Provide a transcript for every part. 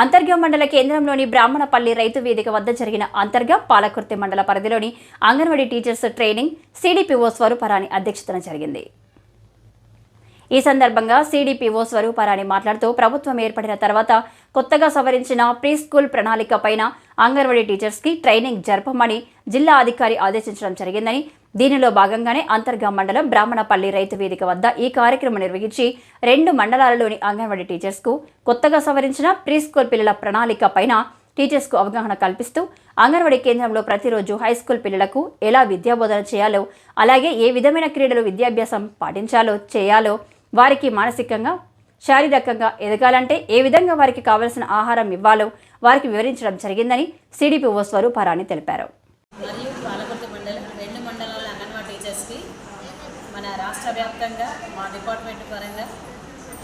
అంతర్గం మండల కేంద్రంలోని బ్రాహ్మణపల్లి రైతు వేదిక వద్ద జరిగిన అంతర్గం పాలకుర్తి మండల పరిధిలోని anganwadi teachers training CDPO Swaruparani అధ్యక్షతన జరిగింది. ఈ సందర్భంగా సిడిపిఓ స్వరూపరాణి మాట్లాడుతూ ప్రభుత్వం ఏర్పడిన తర్వాత కొత్తగా సవరించిన ప్రీ స్కూల్ ప్రణాళిక పైన అంగన్వాడీ టీచర్స్కి ట్రైనింగ్ జరపమని జిల్లా అధికారి ఆదేశించడం జరిగిందని దీనిలో భాగంగానే అంతర్గా మండలం బ్రాహ్మణపల్లి రైతు వేదిక వద్ద ఈ కార్యక్రమం నిర్వహించి రెండు మండలాలలోని అంగన్వాడీ టీచర్స్కు కొత్తగా సవరించిన ప్రీ స్కూల్ పిల్లల ప్రణాళిక పైన టీచర్స్కు అవగాహన కల్పిస్తూ అంగన్వాడీ కేంద్రంలో ప్రతిరోజు హై స్కూల్ పిల్లలకు ఎలా విద్యాబోధన చేయాలో అలాగే ఏ విధమైన క్రీడలు విద్యాభ్యాసం పాటించాలో చేయాలో వారికి మానసికంగా శారీరకంగా ఎదగాలంటే ఏ విధంగా వారికి కావలసిన ఆహారం ఇవ్వాలో వారికి వివరించడం జరిగిందని సిడిపిఓ స్వరూపారాణి తెలిపారు మరియు పాలకొత్త మండలం రెండు మండలాల అంగన్వాడీ టీచర్స్కి మన రాష్ట్ర వ్యాప్తంగా మా డిపార్ట్మెంట్ పరంగా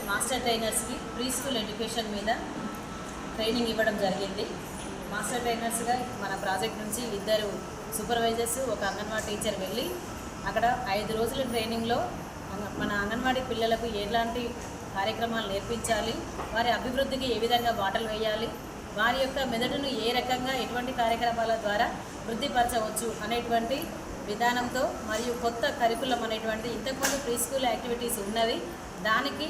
మాస్టర్ ట్రైనర్స్కి ప్రీ స్కూల్ ఎడ్యుకేషన్ మీద ట్రైనింగ్ ఇవ్వడం జరిగింది. మాస్టర్ ట్రైనర్స్గా మన ప్రాజెక్ట్ నుంచి ఇద్దరు సూపర్వైజర్స్ ఒక అంగన్వాడీ టీచర్ వెళ్ళి అక్కడ ఐదు రోజుల ట్రైనింగ్లో అంగ- మన అంగన్వాడీ పిల్లలకు ఎలాంటి కార్యక్రమాలు నేర్పించాలి వారి అభివృద్ధికి ఏ విధంగా బాటలు వేయాలి వారి యొక్క మెదడును ఏ రకంగా ఎటువంటి కార్యక్రమాల ద్వారా వృద్ధిపరచవచ్చు అనేటువంటి విధానంతో మరియు కొత్త కరికులం అనేటువంటి ఇంతకుముందు ప్రీ స్కూల్ యాక్టివిటీస్ ఉన్నది దానికి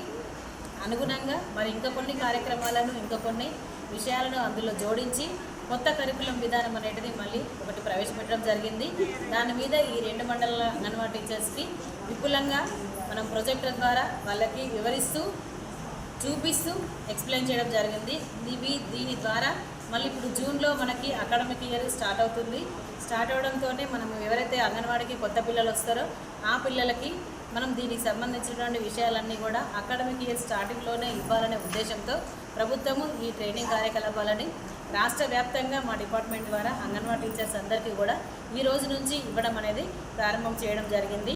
అనుగుణంగా మరి ఇంకా కొన్ని కార్యక్రమాలను ఇంకా కొన్ని విషయాలను అందులో జోడించి కొత్త కరికులం విధానం అనేటిది మళ్ళీ ఒకటి ప్రవేశపెట్టడం జరిగింది. దాని మీద ఈ రెండు మండల అంగన్వాడీ టీచర్స్కి విపులంగా మనం ప్రొజెక్టర్ ద్వారా వాళ్ళకి వివరిస్తూ చూపిస్తూ ఎక్స్ప్లెయిన్ చేయడం జరిగింది. ఇవి దీని ద్వారా మళ్ళీ ఇప్పుడు జూన్లో మనకి అకాడమిక్ ఇయర్ స్టార్ట్ అవుతుంది. స్టార్ట్ అవడంతోనే మనం ఎవరైతే అంగన్వాడికి కొత్త పిల్లలు వస్తారో ఆ పిల్లలకి మనం దీనికి సంబంధించినటువంటి విషయాలన్నీ కూడా అకాడమిక్ ఇయర్ స్టార్టింగ్లోనే ఇవ్వాలనే ఉద్దేశంతో ప్రభుత్వము ఈ ట్రైనింగ్ కార్యకలాపాలని రాష్ట్ర వ్యాప్తంగా మా డిపార్ట్మెంట్ ద్వారా అంగన్వాడీ టీచర్స్ అందరికీ కూడా ఈ రోజు నుంచి ఇవ్వడం అనేది ప్రారంభం చేయడం జరిగింది.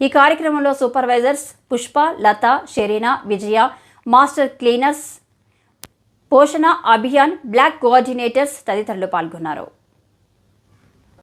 ఈ కార్యక్రమంలో supervisors Pushpa Latha Sherina Vijaya master cleaners Poshan Abhiyan block coordinators తదితరులు పాల్గొన్నారు.